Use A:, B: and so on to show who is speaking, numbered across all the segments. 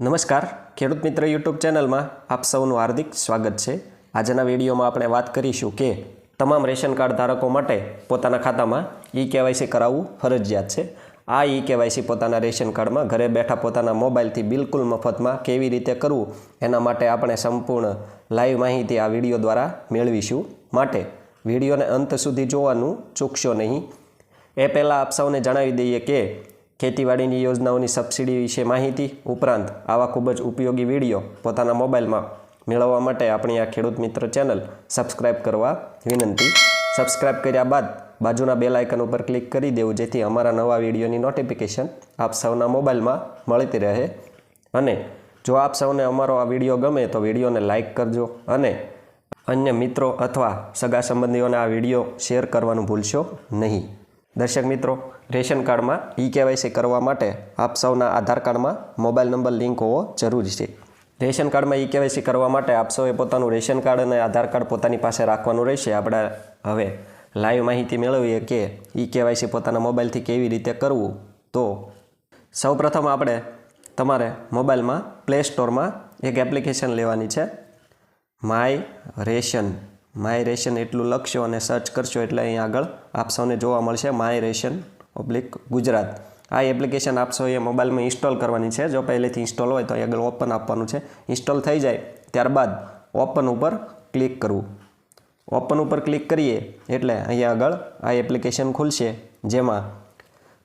A: નમસ્કાર. ખેડૂત મિત્ર યુટ્યુબ ચેનલમાં આપ સૌનું હાર્દિક સ્વાગત છે. આજના વિડીયોમાં આપણે વાત કરીશું કે તમામ રેશન કાર્ડ ધારકો માટે પોતાના ખાતામાં ઈ કેવાયસી કરાવવું ફરજિયાત છે. આ ઈ કેવાયસી પોતાના રેશન કાર્ડમાં ઘરે બેઠા પોતાના મોબાઈલથી બિલકુલ મફતમાં કેવી રીતે કરવું એના માટે આપણે સંપૂર્ણ લાઈવ માહિતી આ વીડિયો દ્વારા મેળવીશું. માટે વિડીયોને અંત સુધી જોવાનું ચૂકશો નહીં. એ પહેલાં આપ સૌને જણાવી દઈએ કે ખેતીવાડીની યોજનાઓની સબસિડી વિશે માહિતી ઉપરાંત આવા ખૂબ જ ઉપયોગી વીડિયો પોતાના મોબાઈલમાં મેળવવા માટે આપણી આ ખેડૂત મિત્ર ચેનલ સબસ્ક્રાઇબ કરવા વિનંતી. સબસ્ક્રાઇબ કર્યા બાદ બાજુના બેલ આઇકન ઉપર ક્લિક કરી દેવું, જેથી અમારા નવા વિડીયોની નોટિફિકેશન આપ સૌના મોબાઈલમાં મળતી રહે. અને જો આપ સૌને અમારો આ વીડિયો ગમે તો વિડીયોને લાઇક કરજો અને અન્ય મિત્રો અથવા સગા સંબંધીઓને આ વીડિયો શેર કરવાનું ભૂલશો નહીં. દર્શક મિત્રો રેશન કાર્ડમાં ઈ કેવાયસી કરવા માટે આપ સૌના આધાર કાર્ડમાં મોબાઈલ નંબર, લિંક હોવો જરૂરી છે. રેશન કાર્ડમાં ઈ કેવાયસી કરવા માટે આપ સૌએ પોતાનું રેશન કાર્ડ અને આધાર કાર્ડ પોતાની પાસે રાખવાનું રહેશે. આપણે હવે લાઈવ માહિતી મેળવીએ કે ઈ કેવાયસી પોતાના મોબાઈલથી કેવી રીતે કરવું. તો સૌપ્રથમ આપણે તમારે મોબાઈલમાં પ્લે સ્ટોરમાં એક એપ્લિકેશન લેવાની છે. My ration. માય રેશન એટલું લખશો અને સર્ચ કરશો એટલે અહીં આગળ આપ સૌને જોવા મળશે માય રેશન ઓબ્લિક ગુજરાત. આ એપ્લિકેશન આપ સૌએ મોબાઈલમાં ઇન્સ્ટોલ કરવાની છે. જો પહેલેથી ઇન્સ્ટોલ હોય તો આગળ ઓપન આપવાનું છે. ઇન્સ્ટોલ થઈ જાય ત્યારબાદ ઓપન ઉપર ક્લિક કરવું. ઓપન ઉપર ક્લિક કરીએ એટલે અહીંયા આગળ આ એપ્લિકેશન ખુલશે. જેમાં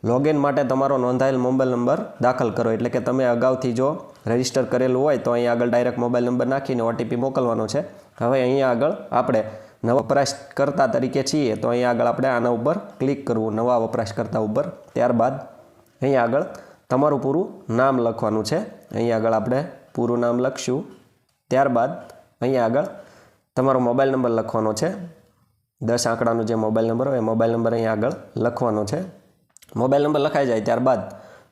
A: લોગિન માટે તમારો નોંધાયેલ મોબાઈલ નંબર દાખલ કરો. એટલે કે તમે અગાઉથી જો રજિસ્ટર કરેલું હોય તો અહીંયા આગળ ડાયરેક્ટ મોબાઈલ નંબર નાખીને ઓટીપી મોકલવાનો છે. હવે અહીંયા આગળ આપણે નવા વપરાશકર્તા તરીકે છીએ, તો અહીંયા આગળ આપણે આના ઉપર ક્લિક કરવું, નવા વપરાશકર્તા ઉપર. ત્યારબાદ અહીંયા આગળ તમારું પૂરું નામ લખવાનું છે. અહીંયા આગળ આપણે પૂરું નામ લખશું. ત્યારબાદ અહીંયા આગળ તમારો મોબાઈલ નંબર લખવાનો છે. દસ આંકડાનો જે મોબાઈલ નંબર હોય, એ મોબાઈલ નંબર અહીંયા આગળ લખવાનો છે. મોબાઈલ નંબર લખાઈ જાય ત્યારબાદ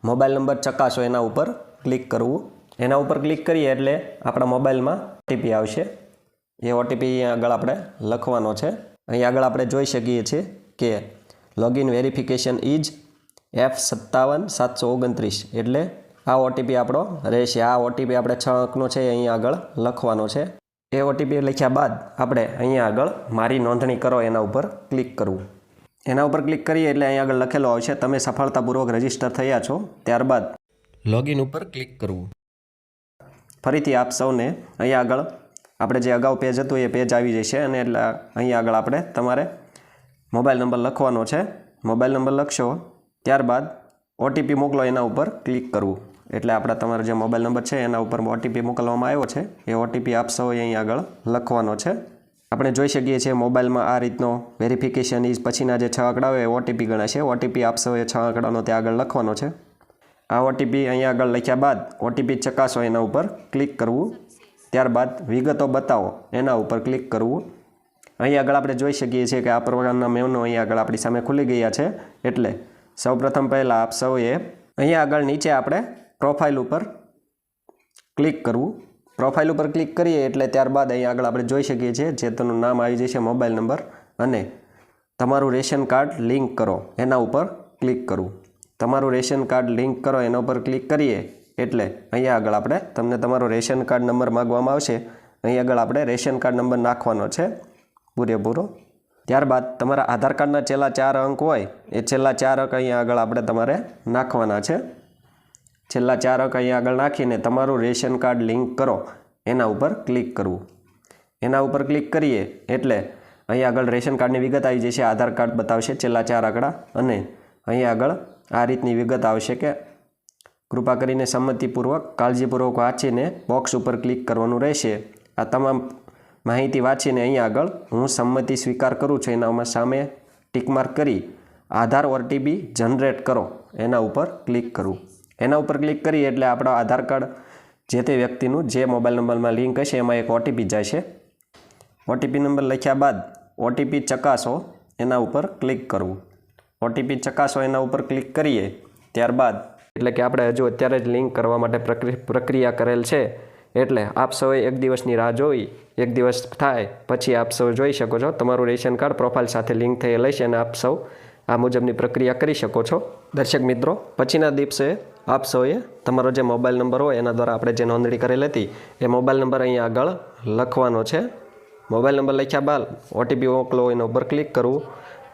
A: મોબાઈલ નંબર ચકાસો એના ઉપર ક્લિક કરવું. એના ઉપર ક્લિક કરીએ એટલે આપણા મોબાઈલમાં ઓટીપી આવશે. એ ઓટીપી અહીંયા આગળ આપણે લખવાનો છે. અહીં આગળ આપણે જોઈ શકીએ છીએ કે લોગિન વેરિફિકેશન ઇજ એફ સત્તાવન સાતસો ઓગણત્રીસ. એટલે આ ઓટીપી આપણો રહેશે. આ ઓટીપી આપણે છ અંકનો છે અહીં આગળ લખવાનો છે. એ ઓટીપી લખ્યા બાદ આપણે અહીંયા આગળ મારી નોંધણી કરો એના ઉપર ક્લિક કરવું. એના ઉપર ક્લિક કરીએ એટલે અહીં આગળ લખેલો આવશે તમે સફળતાપૂર્વક રજિસ્ટર થયા છો. ત્યારબાદ લોગિન ઉપર ક્લિક કરવું. ફરીથી આપ સૌને અહીંયા આગળ આપણે જે અગાઉ પેજ હતું એ પેજ આવી જશે અને એટલે અહીંયા આગળ આપણે તમારે મોબાઈલ નંબર લખવાનો છે. મોબાઈલ નંબર લખશો, ત્યારબાદ ઓટીપી મોકલો એના ઉપર ક્લિક કરવું. એટલે આપણા તમારો જે મોબાઈલ નંબર છે એના ઉપર ઓટીપી મોકલવામાં આવ્યો છે. એ ઓટીપી આપશો એ અહીં આગળ લખવાનો છે. આપણે જોઈ શકીએ છીએ મોબાઈલમાં આ રીતનો વેરિફિકેશન ઇઝ પછીના જે છ આંકડા હોય એ ઓટીપી ગણાશે. ઓટીપી આપશો એ છ આંકડાનો ત્યાં આગળ લખવાનો છે. આ ઓટીપી અહીંયા આગળ લખ્યા બાદ ઓટીપી ચકાસો એના ઉપર ક્લિક કરવું. ત્યારબાદ વિગતો બતાવો. એના ઉપર ક્લિક કરવું. અહીં આગળ આપણે જોઈ શકીએ છીએ કે આ પ્રકારના મેનુ અહીં આગળ આપણી સામે ખુલી ગયા છે. એટલે સૌપ્રથમ પહેલાં આપ સૌએ અહીંયા આગળ નીચે આપણે પ્રોફાઇલ ઉપર ક્લિક કરવું. પ્રોફાઇલ ઉપર ક્લિક કરીએ એટલે ત્યારબાદ અહીં આગળ આપણે જોઈ શકીએ છીએ જે તેનું નામ આવી જશે મોબાઈલ નંબર અને તમારું રેશન કાર્ડ લિંક કરો. એના ઉપર ક્લિક કરવું. તમારું રેશન કાર્ડ લિંક કરો, એના ઉપર ક્લિક કરીએ. એટલે અહીંયા આગળ આપણે તમને તમારો રેશન કાર્ડ નંબર માગવામાં આવશે. અહીં આગળ આપણે રેશન કાર્ડ નંબર નાખવાનો છે પૂરેપૂરો. ત્યારબાદ તમારા આધાર કાર્ડના છેલ્લા ચાર અંક હોય, એ છેલ્લા ચાર અંક અહીંયા આગળ આપણે તમારે નાખવાના છે. છેલ્લા ચાર અંક અહીંયા આગળ નાખીને તમારું રેશન કાર્ડ લિંક કરો, એના ઉપર ક્લિક કરવું. એના ઉપર ક્લિક કરીએ એટલે અહીંયા આગળ રેશન કાર્ડની વિગત આવી જશે, આધાર કાર્ડ બતાવશે છેલ્લા ચાર આંકડા અને અહીંયા આગળ આ રીતની વિગત આવશે કે કૃપા કરીને સંમતિપૂર્વક, કાળજીપૂર્વક વાંચીને બોક્સ ઉપર ક્લિક કરવાનું રહેશે. આ તમામ માહિતી વાંચીને અહીં આગળ હું સંમતિ સ્વીકાર કરું છું. એનામાં સામે ટીકમાર્ક કરી આધાર ઓટીપી જનરેટ કરો. એના ઉપર ક્લિક કરવું એના ઉપર ક્લિક કરી એટલે આપણો આધાર કાર્ડ જે તે વ્યક્તિનું જે મોબાઈલ નંબરમાં લિંક હશે, એમાં એક ઓટીપી છે ઓટીપી નંબર લખ્યા બાદ ઓટીપી ચકાસો, એના ઉપર ક્લિક કરવું ઓટીપી ચકાસો, એના ઉપર ક્લિક કરીએ. ત્યારબાદ એટલે કે આપણે હજુ અત્યારે જ લિંક કરવા માટે પ્રક્રિ- પ્રક્રિયા કરેલ છે, એટલે આપ સૌએ એક દિવસની રાહ જોઈ, એક દિવસ થાય, પછી આપ સૌ જોઈ શકો છો. તમારું રેશન કાર્ડ પ્રોફાઇલ સાથે લિંક થયેલ હશે અને આપ સૌ આ મુજબની પ્રક્રિયા કરી શકો છો. દર્શક મિત્રો, પછીના દિવસે આપ સૌએ તમારો જે મોબાઈલ નંબર હોય એના દ્વારા આપણે જે નોંધણી કરેલી હતી, એ મોબાઈલ નંબર અહીંયા આગળ લખવાનો છે. મોબાઈલ નંબર લખ્યા બાદ ઓટીપી મોકલો, એના ઉપર ક્લિક કરવું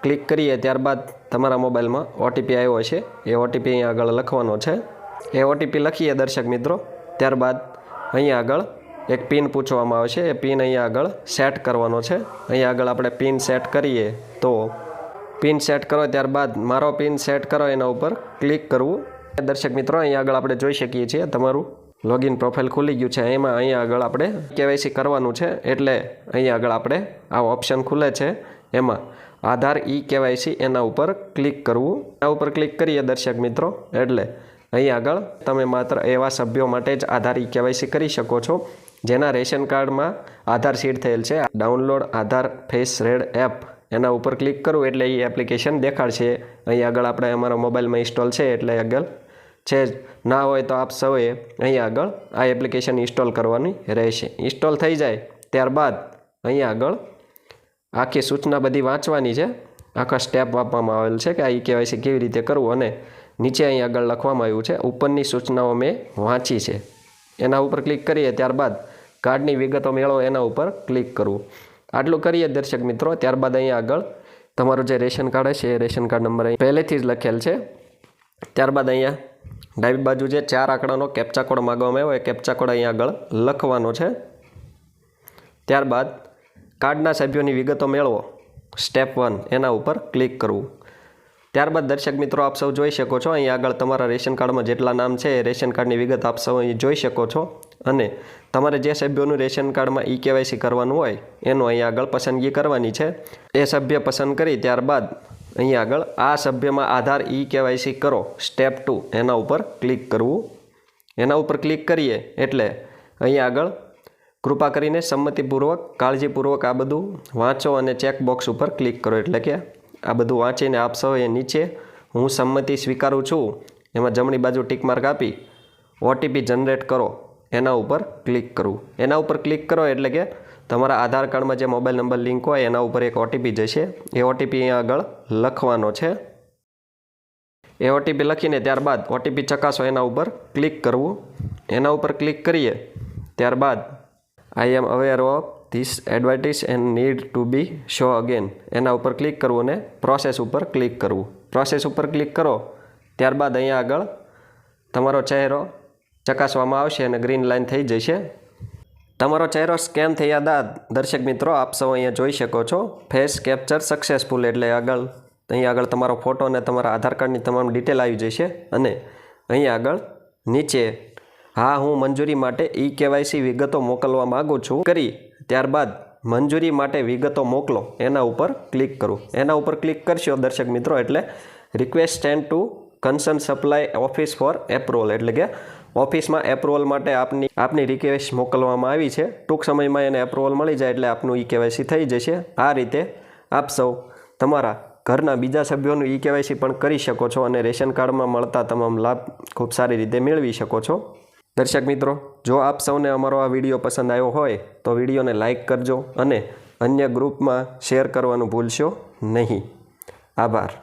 A: ક્લિક કરીએ ત્યારબાદ તમારા મોબાઈલમાં ઓટીપી આવ્યો છે. એ ઓટીપી અહીંયા આગળ લખવાનો છે. એ ઓટીપી લખીએ દર્શક મિત્રો. ત્યારબાદ અહીંયા આગળ એક પિન પૂછવામાં આવે છે એ પિન અહીંયા આગળ સેટ કરવાનો છે. અહીંયા આગળ આપણે પિન સેટ કરીએ તો પિન સેટ કરો. ત્યારબાદ મારો પિન સેટ કરો એના ઉપર ક્લિક કરવું. દર્શક મિત્રો, અહીંયા આગળ આપણે જોઈ શકીએ છીએ તમારું લોગિન પ્રોફાઇલ ખુલી ગયું છે. એમાં અહીંયા આગળ આપણે કેવાયસી કરવાનું છે. એટલે અહીંયા આગળ આપણે આ ઓપ્શન ખુલે છે. એમાં આધાર ઈ કેવાયસી એના ઉપર ક્લિક કરવું. એના ઉપર ક્લિક કરીએ દર્શક મિત્રો. એટલે અહીં આગળ તમે માત્ર એવા સભ્યો માટે જ આધાર ઈ કેવાયસી કરી શકો છો, જેના રેશન કાર્ડમાં આધાર સીડ થયેલ છે. Download Aadhaar face red app એના ઉપર ક્લિક કરું એટલે એ એપ્લિકેશન દેખાડશે. અહીં આગળ આપણે અમારા મોબાઈલમાં ઇન્સ્ટોલ છે એટલે આગળ છે જ. ના હોય તો આપ સૌએ અહીં આગળ આ એપ્લિકેશન ઇન્સ્ટોલ કરવાની રહેશે. ઇન્સ્ટોલ થઈ જાય ત્યારબાદ અહીં આગળ આખી સૂચના બધી વાંચવાની છે. આખા સ્ટેપ આપવામાં આવેલ છે કે આ ઈ કેવાયસી કેવી રીતે કરવું અને નીચે અહીં આગળ લખવામાં આવ્યું છે, ઉપરની સૂચનાઓ મેં વાંચી છે. એના ઉપર ક્લિક કરીએ ત્યારબાદ કાર્ડની વિગતો મેળવો, એના ઉપર ક્લિક કરવું. આટલું કરીએ દર્શક મિત્રો, ત્યારબાદ અહીં આગળ તમારું જે રેશન કાર્ડ હશે, એ રેશન કાર્ડ નંબર અહીં પહેલેથી જ લખેલ છે. ત્યારબાદ અહીંયા ડાબી બાજુ જે ચાર આંકડાનો કેપ્ચા કોડ માગવામાં આવ્યો, એ કેપ્ચા કોડ અહીં આગળ લખવાનો છે. ત્યારબાદ કાર્ડના સભ્યોની વિગતો મેળવો. સ્ટેપ વન, એના ઉપર ક્લિક કરવું. ત્યારબાદ દર્શક મિત્રો, આપ સૌ જોઈ શકો છો, અહીં આગળ તમારા રેશન કાર્ડમાં જેટલા નામ છે, એ રેશન કાર્ડની વિગત આપ સૌ અહીં જોઈ શકો છો. અને તમારે જે સભ્યોનું રેશન કાર્ડમાં ઈ કેવાયસી કરવાનું હોય, એનું અહીં આગળ પસંદગી કરવાની છે. એ સભ્ય પસંદ કરી, ત્યારબાદ અહીં આગળ આ સભ્યમાં આધાર ઈ કેવાયસી કરો. સ્ટેપ ટુ, એના ઉપર ક્લિક કરવું. એના ઉપર ક્લિક કરીએ, એટલે અહીં આગળ કૃપા કરીને સંમતિપૂર્વક, કાળજીપૂર્વક આ બધું વાંચો અને ચેક બોક્સ ઉપર ક્લિક કરો. એટલે કે આ બધું વાંચીને આપશો એ નીચે હું સંમતિ સ્વીકારું છું. એમાં જમણી બાજુ ટીક માર્ક આપી ઓટીપી જનરેટ કરો. એના ઉપર ક્લિક કરવું એના ઉપર ક્લિક કરો એટલે કે તમારા આધાર કાર્ડમાં જે મોબાઈલ નંબર લિંક હોય એના ઉપર એક ઓટીપી જશે. એ ઓટીપી અહીંયા આગળ લખવાનો છે. એ ઓટીપી લખીને ત્યારબાદ ઓટીપી ચકાસો એના ઉપર ક્લિક કરવું. એના ઉપર ક્લિક કરીએ, ત્યારબાદ I am aware of this advertise and need to be show again એના ઉપર ક્લિક કરવું અને પ્રોસેસ ઉપર ક્લિક કરવું. પ્રોસેસ ઉપર ક્લિક કરો, ત્યારબાદ અહીંયા આગળ તમારો ચહેરો ચકાસવામાં આવશે અને ગ્રીન લાઇન થઈ જશે. તમારો ચહેરો સ્કેન થયા બાદ, દર્શક મિત્રો, આપ સૌ અહીંયા જોઈ શકો છો ફેસ કેપ્ચર સક્સેસફુલ એટલે આગળ, અહીંયા આગળ તમારો ફોટો અને તમારા આધાર કાર્ડની તમામ ડિટેલ આવી જશે અને અહીંયા આગળ નીચે હા, હું મંજૂરી માટે ઈ કેવાયસી વિગતો મોકલવા માગું છું. કરી, ત્યારબાદ મંજૂરી માટે વિગતો મોકલો. એના ઉપર ક્લિક કરું. એના ઉપર ક્લિક કરશો દર્શક મિત્રો, એટલે request send to concern supply office for approval એટલે કે ઓફિસમાં એપ્રુવલ માટે આપની આપની રિક્વેસ્ટ મોકલવામાં આવી છે. ટૂંક સમયમાં એને એપ્રુવલ મળી જાય એટલે આપનું ઈ કેવાયસી થઈ જશે. આ રીતે આપ સૌ તમારા ઘરના બીજા સભ્યોનું ઈ કેવાયસી પણ કરી શકો છો અને રેશન કાર્ડમાં મળતા તમામ લાભ ખૂબ સારી રીતે મેળવી શકો છો. દર્શક મિત્રો, જો આપ સૌને અમારો આ વીડિયો પસંદ આવ્યો હોય, તો વિડીયોને લાઇક કરજો અને અન્ય ગ્રુપમાં શેર કરવાનું ભૂલશો નહીં. આભાર.